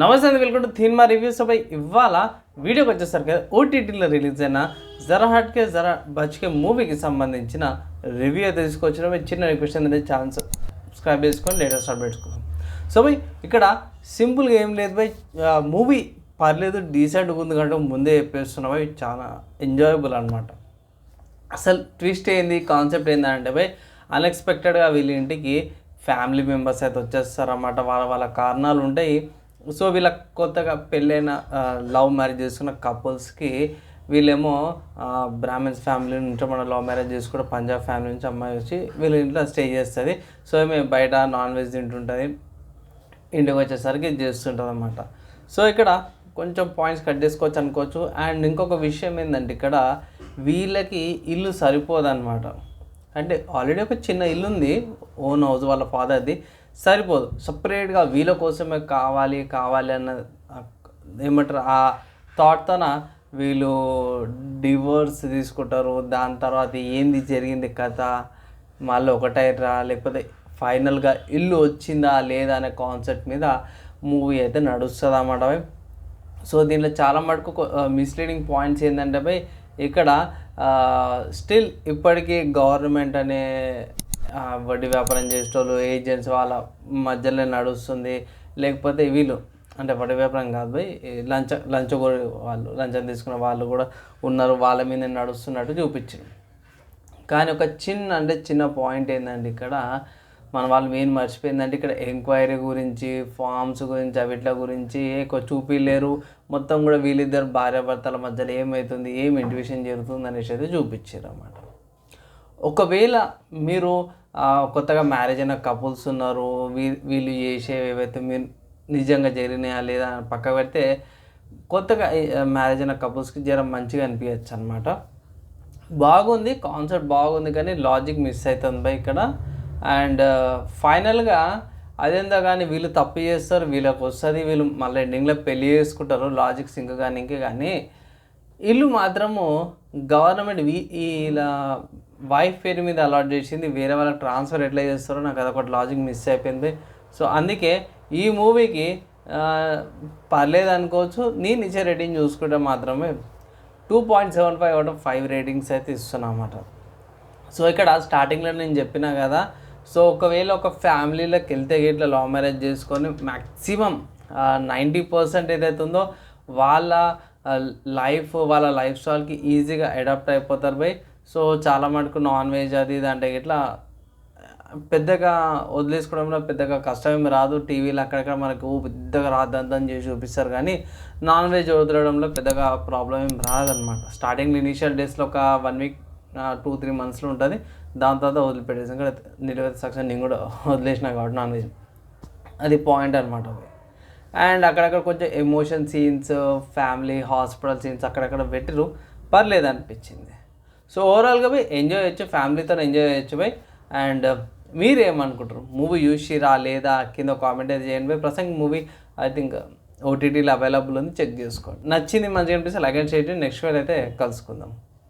నమస్తే అండి welcome to థీన్మా రివ్యూస్. పై ఇవాళ వీడియోకి వచ్చేసరికి ఓటీటీలో రిలీజ్ అయిన జరా హట్కే జరా బచ్కే మూవీకి సంబంధించిన రివ్యూ అయితే తీసుకొచ్చిన చిన్న రిక్వెస్ట్ అనేది ఛాన్స్. సబ్స్క్రైబ్ చేసుకొని లేటెస్ట్ అప్డేట్స్ కోసం సో బై ఇక్కడ సింపుల్గా ఏం లేదు బై మూవీ పర్లేదు డీసెంట్గా ఉంది కంటే ముందే చెప్పేస్తున్నాం చాలా ఎంజాయబుల్ అనమాట అసలు ట్విస్ట్ ఏంది కాన్సెప్ట్ ఏంటంటే భయ్ అన్ఎక్స్పెక్టెడ్గా వీళ్ళ ఇంటికి ఫ్యామిలీ మెంబర్స్ అయితే వచ్చేస్తారన్నమాట. వాళ్ళ వాళ్ళ కారణాలు ఉంటాయి. సో వీళ్ళ కొత్తగా పెళ్ళైన లవ్ మ్యారేజ్ చేసుకున్న కపుల్స్కి వీళ్ళేమో బ్రాహ్మిన్స్ ఫ్యామిలీ నుంచి మన లవ్ మ్యారేజ్ చేసుకుంటే పంజాబ్ ఫ్యామిలీ నుంచి అమ్మాయి వచ్చి వీళ్ళ ఇంట్లో స్టే చేస్తుంది. సో మేము బయట నాన్ వెజ్ తింటుంటుంది. ఇంటికి వచ్చేసరికి చేస్తుంటుంది అనమాట సో ఇక్కడ కొంచెం పాయింట్స్ కట్ చేసుకోవచ్చు అనుకోవచ్చు. అండ్ ఇంకొక విషయం ఏంటంటే ఇక్కడ వీళ్ళకి ఇల్లు సరిపోదన్నమాట. అంటే ఆల్రెడీ ఒక చిన్న ఇల్లు ఉంది ఓన్ హౌస్ వాళ్ళ ఫాదర్ది. సరిపోదు. సపరేట్గా వీళ్ళ కోసమే కావాలి కావాలి అన్న ఆ- ఏమంటారు ఆ థాట్తోన వీళ్ళు డివోర్స్ తీసుకుంటారు. దాని తర్వాత ఏంది జరిగింది కథ? మళ్ళీ ఒకటైరా లేకపోతే ఫైనల్గా ఇల్లు వచ్చిందా లేదా అనే కాన్సెప్ట్ మీద మూవీ అయితే నడుస్తుంది అన్నమాట సో దీంట్లో చాలా మటుకు మిస్లీడింగ్ పాయింట్స్ ఏంటంటే ఇక్కడ స్టిల్ ఇప్పటికీ గవర్నమెంట్ అనే వడ్డీ వ్యాపారం చేసేటోళ్ళు ఏజెంట్స్ వాళ్ళ మధ్యలో నడుస్తుంది. లేకపోతే వీళ్ళు అంటే వడ్డీ వ్యాపారం కాదు పోయి ఈ లంచ లంచ వాళ్ళు లంచం తీసుకున్న వాళ్ళు కూడా ఉన్నారు. వాళ్ళ మీద నడుస్తున్నట్టు చూపించింది. కానీ ఒక చిన్న అంటే చిన్న పాయింట్ ఏంటంటే ఇక్కడ మన వాళ్ళు మెయిన్ మర్చిపోయిందంటే ఇక్కడ ఎంక్వైరీ గురించి ఫామ్స్ గురించి అవిట్ల గురించి ఎక్కువ చూపిలేరు. మొత్తం కూడా వీళ్ళిద్దరు భార్యాభర్తల మధ్యలో ఏమవుతుంది ఏం ఇంటివిషన్ జరుగుతుంది అనేసి అయితే చూపించారు అన్నమాట. ఒకవేళ మీరు కొత్తగా మ్యారేజ్ అయిన కపుల్స్ ఉన్నారు. వీ వీళ్ళు చేసేవి ఏవైతే మీరు నిజంగా జరిగినాయా లేదా అని పక్క పెడితే కొత్తగా మ్యారేజ్ అయిన కపుల్స్కి జర మంచిగా అనిపించచ్చు అనమాట బాగుంది కాన్సెప్ట్ బాగుంది కానీ లాజిక్ మిస్ అవుతుంది బై ఇక్కడ. అండ్ ఫైనల్గా అదేందో కానీ వీళ్ళు తప్పు చేస్తారు వీళ్ళకి వస్తుంది వీళ్ళు మళ్ళీ ఎండింగ్లో పెళ్ళి చేసుకుంటారు లాజిక్ సింక్ కానీ ఇంకే కానీ. వీళ్ళు మాత్రము గవర్నమెంట్ వీ ఇలా వైఫ్ పేరు మీద అలాట్ చేసింది వేరే వాళ్ళకి ట్రాన్స్ఫర్ ఎట్లా చేస్తారో నాకు అదొకటి లాజిక్ మిస్ అయిపోయింది. సో అందుకే ఈ మూవీకి పర్లేదు అనుకోవచ్చు. నేను ఇచ్చే రేటింగ్ చూసుకుంటే మాత్రమే two point seven five out of five ratings అయితే ఇస్తున్నా అన్నమాట. సో ఇక్కడ స్టార్టింగ్లో నేను చెప్పినా కదా సో ఒకవేళ ఒక ఫ్యామిలీలోకి వెళ్తే ఇట్లా లవ్ మ్యారేజ్ చేసుకొని మ్యాక్సిమం నైంటీ పర్సెంట్ ఏదైతే ఉందో వాళ్ళ లైఫ్ వాళ్ళ లైఫ్ స్టైల్కి ఈజీగా అడాప్ట్ అయిపోతారు బై. సో చాలా మటుకు నాన్ వెజ్ అది ఇది అంటే ఇట్లా పెద్దగా వదిలేసుకోవడంలో పెద్దగా కష్టం ఏమి రాదు. టీవీలో అక్కడక్కడ మనకు పెద్దగా రాద్దంతం చేసి చూపిస్తారు కానీ నాన్ వెజ్ వదలడంలో పెద్దగా ప్రాబ్లం ఏం రాదనమాట స్టార్టింగ్ ఇనీషియల్ డేస్లో ఒక వన్ వీక్ టూ త్రీ మంత్స్లో ఉంటుంది. దాని తర్వాత వదిలిపెట్టేసి ఇక్కడ నిలవేత సక్సెస్ నేను కూడా వదిలేసిన కాబట్టి నాన్ వెజ్. అది పాయింట్ అనమాట అది. అండ్ అక్కడక్కడ కొంచెం emotion scenes family hospital scenes అక్కడక్కడ పెట్టిరు పర్లేదు అనిపించింది. సో ఓవరాల్గా పోయి ఎంజాయ్ చేయొచ్చు ఫ్యామిలీతో ఎంజాయ్ చేయొచ్చు పోయి. అండ్ uh, మీరు ఏమనుకుంటారు మూవీ చూసిరా లేదా? కింద కామెంట్ అయితే చేయండి పోయి. ప్రసంగ్ మూవీ ఐ థింక్ ఓటీటీలో అవైలబుల్ ఉంది. చెక్ చేసుకోండి. నచ్చింది మంచిగా అనిపిస్తే లైక్ అండ్ షేర్ నెక్స్ట్ వేర్ అయితే కలుసుకుందాం.